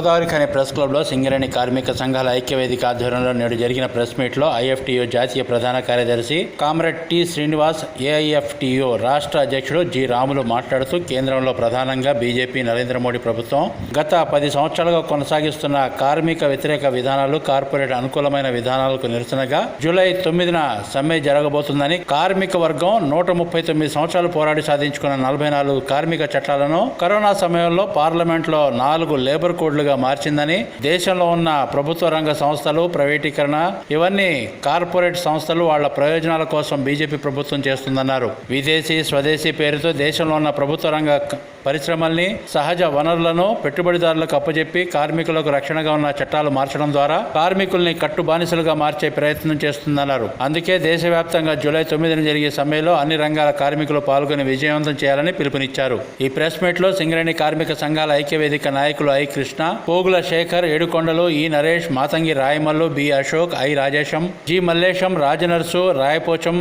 Godavari Khani press క్లబ్లో సింగరేణి కార్మిక సంఘాల ఐక్యవేదిక ఆధ్వర్యంలో నేడు జరిగిన ప్రెస్ మీట్లో ఐఎఫ్టీయూ జాతీయ ప్రధాన కార్యదర్శి కామ్రేడ్ టి శ్రీనివాస్ ఏఐఎఫ్టీయూ రాష్ట్ర అధ్యక్షుడు జి రాములు మాట్లాడుతూ కేంద్రంలో ప్రధానంగా బీజేపీ నరేంద్ర మోడీ ప్రభుత్వం గత పది సంవత్సరాలుగా కొనసాగిస్తున్న కార్మిక వ్యతిరేక విధానాలు కార్పొరేట్ అనుకూలమైన విధానాలకు నిరసనగా జూలై తొమ్మిదిన సమ్మె జరగబోతుందని కార్మిక వర్గం నూట ముప్పై తొమ్మిది సంవత్సరాలు పోరాడి సాధించుకున్న నలభై నాలుగు కార్మిక చట్టాలను కరోనా సమయంలో పార్లమెంట్లో నాలుగు లేబర్ కోడ్లుగా మార్చిందని దేశంలో ఉన్న ప్రభుత్వ రంగ సంస్థలు ప్రైవేటీకరణ ఇవన్నీ కార్పొరేట్ సంస్థలు వాళ్ళ ప్రయోజనాల కోసం బీజేపీ ప్రభుత్వం చేస్తుందన్నారు. విదేశీ స్వదేశీ పేరుతో దేశంలో ఉన్న ప్రభుత్వ రంగ పరిశ్రమల్ని సహజ వనరులను పెట్టుబడిదారులకు అప్పజెప్పి కార్మికులకు రక్షణగా ఉన్న చట్టాలు మార్చడం ద్వారా కార్మికుల్ని కట్టు బానిసలుగా మార్చే ప్రయత్నం చేస్తుందన్నారు. అందుకే దేశవ్యాప్తంగా జూలై తొమ్మిదిన జరిగే సమ్మెలో అన్ని రంగాల కార్మికులు పాల్గొని విజయవంతం చేయాలని పిలుపునిచ్చారు. ఈ ప్రెస్ మీట్లో సింగరేణి కార్మిక సంఘాల ఐక్యవేదిక నాయకులు I Krishna Pogula Shekhar Yedukondalu E Naresh Matangi Rayamallu B Ashok I Rajesham G Mallesham Rajanarsu Rayapocham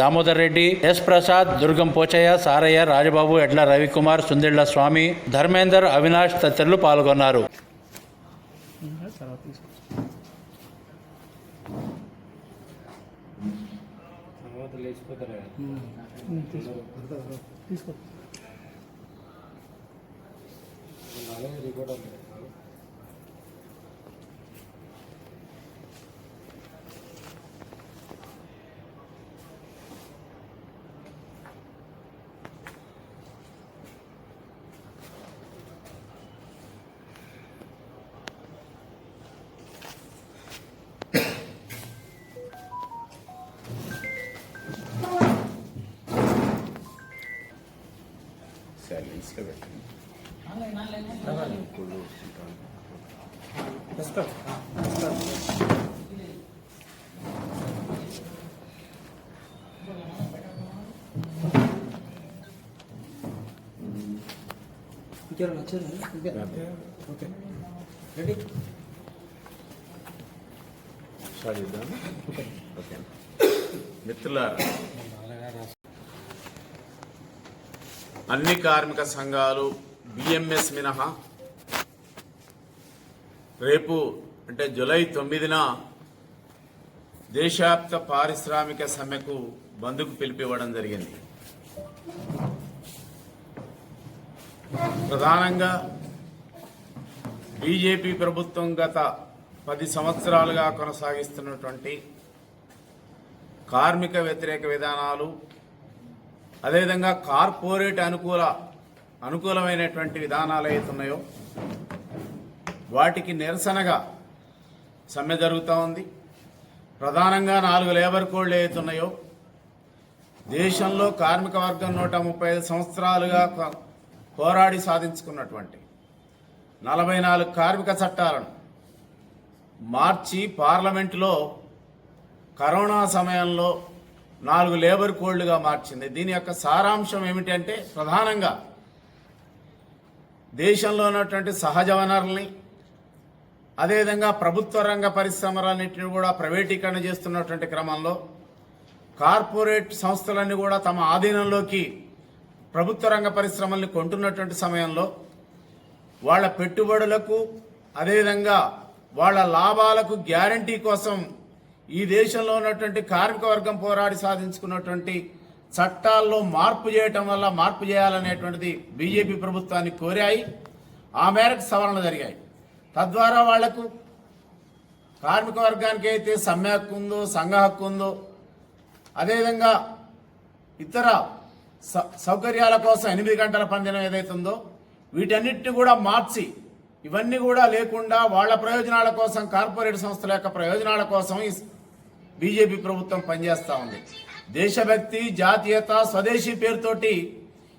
Damodar Reddy S Prasad Durgam Pochaiah Saraiah Rajababu Edla Ravikumar Sundilla Swamy Dharmender Avinash తదితరులు పాల్గొన్నారు. ఇంకెవరైనా వచ్చారా ఇంకా? Okay ready start చేద్దాం okay మిత్రులారా అన్ని కార్మిక సంఘాలు బిఎంఎస్ మినహా రేపు అంటే జూలై తొమ్మిదిన దేశవ్యాప్త పారిశ్రామిక సమ్మెకు బంధుకు పిలిపివ్వడం జరిగింది. ప్రధానంగా బీజేపీ ప్రభుత్వం గత పది సంవత్సరాలుగా కొనసాగిస్తున్నటువంటి కార్మిక వ్యతిరేక విధానాలు అదేవిధంగా కార్పొరేట్ అనుకూల అనుకూలమైనటువంటి విధానాలు అవుతున్నాయో వాటికి నిరసనగా సమ్మె జరుగుతూ ఉంది. ప్రధానంగా నాలుగు లేబర్ కోడ్లు ఏవైతున్నాయో దేశంలో కార్మిక వర్గం నూట ముప్పై ఐదు సంవత్సరాలుగా పోరాడి సాధించుకున్నటువంటి నలభై నాలుగు కార్మిక చట్టాలను మార్చి పార్లమెంటులో కరోనా సమయంలో నాలుగు లేబర్ కోడ్లుగా మార్చింది. దీని యొక్క సారాంశం ఏమిటంటే ప్రధానంగా దేశంలో ఉన్నటువంటి సహజ వనరుల్ని అదేవిధంగా ప్రభుత్వ రంగ పరిశ్రమలన్నింటినీ కూడా ప్రైవేటీకరణ చేస్తున్నటువంటి క్రమంలో కార్పొరేట్ సంస్థలన్నీ కూడా తమ ఆధీనంలోకి ప్రభుత్వ రంగ పరిశ్రమల్ని కొంటున్నటువంటి సమయంలో వాళ్ళ పెట్టుబడులకు అదేవిధంగా వాళ్ళ లాభాలకు గ్యారంటీ కోసం ఈ దేశంలో ఉన్నటువంటి కార్మిక వర్గం పోరాడి సాధించుకున్నటువంటి చట్టాల్లో మార్పు చేయటం వల్ల మార్పు చేయాలనేటువంటిది బీజేపీ ప్రభుత్వాన్ని కోరాయి. ఆ మేరకు సవరణలు జరిగాయి. తద్వారా వాళ్ళకు కార్మిక వర్గానికి అయితే సమ్మె హక్కు ఉందో సంఘ హక్కు ఉందో అదేవిధంగా ఇతర స- సౌకర్యాల కోసం ఎనిమిది గంటల పందినం ఏదైతుందో వీటన్నిటిని కూడా మార్చి ఇవన్నీ కూడా లేకుండా వాళ్ళ ప్రయోజనాల కోసం కార్పొరేట్ సంస్థల యొక్క ప్రయోజనాల కోసం ఈ బీజేపీ ప్రభుత్వం పనిచేస్తూ ఉంది. దేశభక్తి జాతీయత స్వదేశీ పేరుతోటి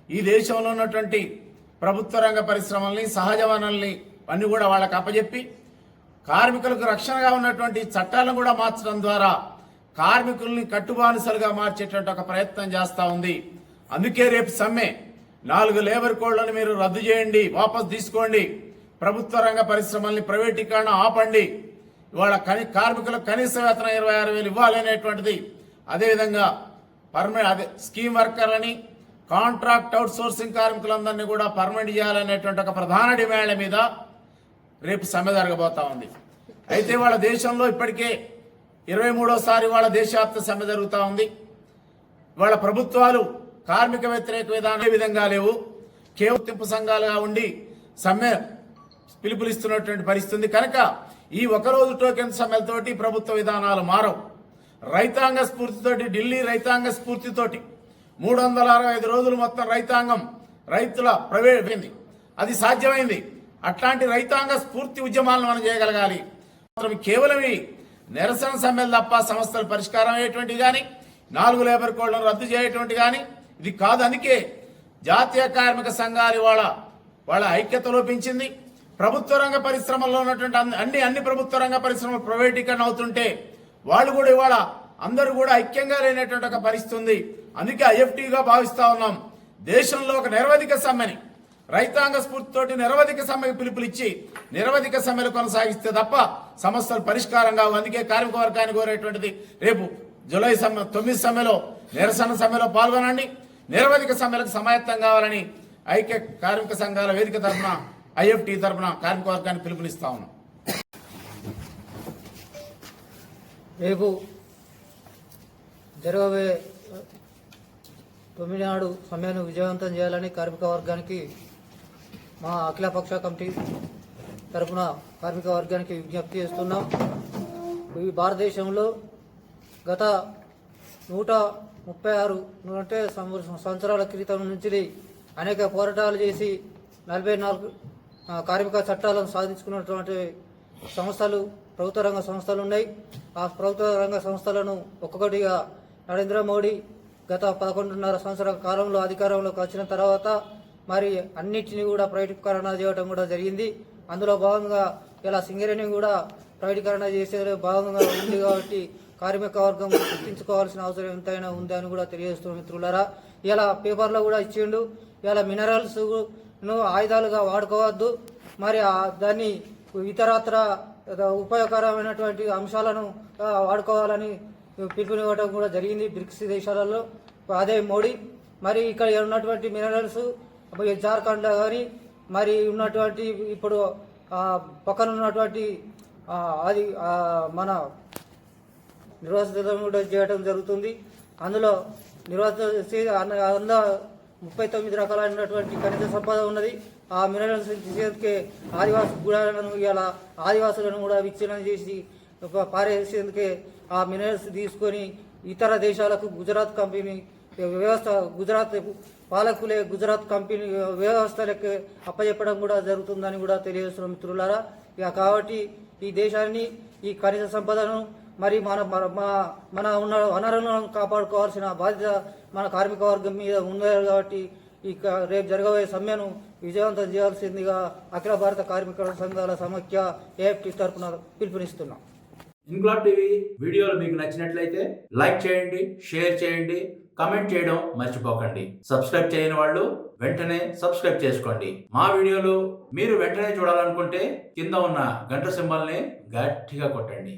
ఈ దేశంలో ఉన్నటువంటి ప్రభుత్వ రంగ పరిశ్రమల్ని సహజ వనరుల్ని అన్ని కూడా వాళ్ళకి అప్పజెప్పి కార్మికులకు రక్షణగా ఉన్నటువంటి చట్టాలను కూడా మార్చడం ద్వారా కార్మికుల్ని కట్టుబానిసలుగా మార్చేటువంటి ఒక ప్రయత్నం చేస్తూ ఉంది. అందుకే రేపు సమ్మె. నాలుగు లేబర్ కోడ్లను మీరు రద్దు చేయండి వాపస్ తీసుకోండి. ప్రభుత్వ రంగ పరిశ్రమల్ని ప్రైవేటీకరణ ఆపండి. ఇవాళ కని కార్మికులకు కనీస వేతనం ఇరవై ఆరు వేలు ఇవ్వాలి అనేటువంటిది. అదేవిధంగా పర్మనెంట్ అదే స్కీమ్ వర్కర్లని కాంట్రాక్ట్ అవుట్ సోర్సింగ్ కార్మికులందరినీ కూడా పర్మనెంట్ చేయాలనేటువంటి ఒక ప్రధాన డిమాండ్ల మీద రేపు సమ్మె జరగబోతా ఉంది. అయితే వాళ్ళ దేశంలో ఇప్పటికే ఇరవై మూడోసారి వాళ్ళ దేశవ్యాప్త సమ్మె జరుగుతూ ఉంది. వాళ్ళ ప్రభుత్వాలు కార్మిక వ్యతిరేక విధానం ఏ విధంగా లేవు. కేవలం సంఘాలుగా ఉండి సమ్మె పిలుపునిస్తున్నటువంటి పరిస్థితి ఉంది కనుక ఈ ఒకరోజు టోకెన్ సమ్మెలతోటి ప్రభుత్వ విధానాలు మారవు. రైతాంగ స్ఫూర్తితోటి ఢిల్లీ రైతాంగ స్ఫూర్తితోటి మూడు వందల అరవై ఐదు రోజులు మొత్తం రైతాంగం రైతుల ప్రైవేట్ అది సాధ్యమైంది. అట్లాంటి రైతాంగ స్ఫూర్తి ఉద్యమాలను మనం చేయగలగాలి. మాత్రం కేవలం ఈ నిరసన సమ్మెలు తప్ప సమస్యల పరిష్కారం అయ్యేటువంటి కానీ నాలుగు లేబర్ కోడ్లను రద్దు చేయటువంటి కానీ ఇది కాదు. అందుకే జాతీయ కార్మిక సంఘాలు ఇవాళ వాళ్ళ ఐక్యత లోపించింది. ప్రభుత్వ రంగ పరిశ్రమల్లో ఉన్నటువంటి అన్ని- అన్ని ప్రభుత్వ రంగ పరిశ్రమలు ప్రైవేటీకరణ అవుతుంటే వాళ్ళు కూడా ఇవాళ అందరూ కూడా ఐక్యంగా లేనటువంటి ఒక పరిస్థితి ఉంది. అందుకే ఐఎఫ్టీగా భావిస్తా ఉన్నాం. దేశంలో ఒక నిరవధిక సమ్మెని రైతాంగ స్ఫూర్తితోటి నిరవధిక సమ్మెకు పిలుపులిచ్చి నిరవధిక సమ్మెలు కొనసాగిస్తే తప్ప సమస్యలు పరిష్కారం కావు. అందుకే కార్మిక వర్గాన్ని కోరేటువంటిది రేపు జూలై సమ్మె తొమ్మిది సమ్మెలో నిరసన సమ్మెలో పాల్గొనండి. నిరవధిక సమ్మెలకు సమాయత్తం కావాలని ఐక్య కార్మిక సంఘాల వేదిక తరఫున ఐఎఫ్టీ తరఫున కార్మిక వర్గాన్ని పిలుపునిస్తా ఉన్నాం. రేపు జరగబోయే తొమ్మిది నాడు సమ్మెను విజయవంతం చేయాలని కార్మిక వర్గానికి మా అఖిలపక్ష కమిటీ తరపున కార్మిక వర్గానికి విజ్ఞప్తి చేస్తున్నాం. ఈ భారతదేశంలో గత నూట ముప్పై ఆరు అంటే సంవత్సరాల క్రితం నుంచి అనేక పోరాటాలు చేసి నలభై నాలుగు కార్మిక చట్టాలను సాధించుకున్నటువంటి సంస్థలు ప్రభుత్వ రంగ సంస్థలు ఉన్నాయి. ఆ ప్రభుత్వ రంగ సంస్థలను ఒక్కొక్కటిగా నరేంద్ర మోడీ గత పదకొండున్నర సంవత్సరాల కాలంలో అధికారంలోకి వచ్చిన తర్వాత మరి అన్నిటిని కూడా ప్రైవేటీకరణ చేయడం కూడా జరిగింది. అందులో భాగంగా ఇలా సింగరేణి కూడా ప్రైవేటీకరణ చేసే భాగంగా ఉంది కాబట్టి కార్మిక వర్గం గుర్తించుకోవాల్సిన అవసరం ఎంతైనా ఉంది అని కూడా తెలియజేస్తున్న మిత్రులారా. ఇలా పేపర్లో కూడా ఇచ్చిండు. ఇలా మినరల్స్ ఆయుధాలుగా వాడుకోవద్దు. మరి దాన్ని ఇతరత్ర ఉపయోగకరమైనటువంటి అంశాలను వాడుకోవాలని పిలుపునివ్వడం కూడా జరిగింది బ్రిక్స్ దేశాలలో. అదే మోడీ. మరి ఇక్కడ ఉన్నటువంటి మినరల్స్ జార్ఖండ్ కానీ మరి ఉన్నటువంటి ఇప్పుడు పక్కన ఉన్నటువంటి అది మన నిర్వాసితం కూడా చేయడం జరుగుతుంది. అందులో నిర్వాసిత అందులో ముప్పై తొమ్మిది రకాలైనటువంటి ఖనిజ సంపద ఉన్నది. ఆ మినరల్స్ తీసేందుకే ఆదివాసి గుడాలను ఇలా ఆదివాసులను కూడా విచ్ఛిన్నం చేసి పారేసేందుకే ఆ మినరల్స్ తీసుకొని ఇతర దేశాలకు గుజరాత్ కంపెనీ వ్యవస్థ గుజరాత్ పాలకులే గుజరాత్ కంపెనీ వ్యవస్థలకు అప్పచెప్పడం కూడా జరుగుతుందని కూడా తెలియజేస్తున్నాం మిత్రులారా. ఇక కాబట్టి ఈ దేశాన్ని ఈ ఖనిజ సంపదను మరి మన మన మన ఉన్న వనరులను కాపాడుకోవాల్సిన బాధ్యత మన కార్మిక వర్గం మీద ఉంది కాబట్టి ఈ రేపు జరగబోయే సమ్మెను విజయవంతం చేయాల్సిందిగా అఖిల భారత కార్మిక సంఘాల సమాఖ్య ఏఎఫ్టీ తరఫున పిలుపునిస్తున్నాం. ఇంక్లాబ్ టీవీ వీడియోలు మీకు నచ్చినట్లయితే లైక్ చేయండి షేర్ చేయండి కమెంట్ చేయడం మర్చిపోకండి. సబ్స్క్రైబ్ చేయని వాళ్ళు వెంటనే సబ్స్క్రైబ్ చేసుకోండి. మా వీడియోలు మీరు వెంటనే చూడాలనుకుంటే కింద ఉన్న గంట సింబల్ని గట్టిగా కొట్టండి.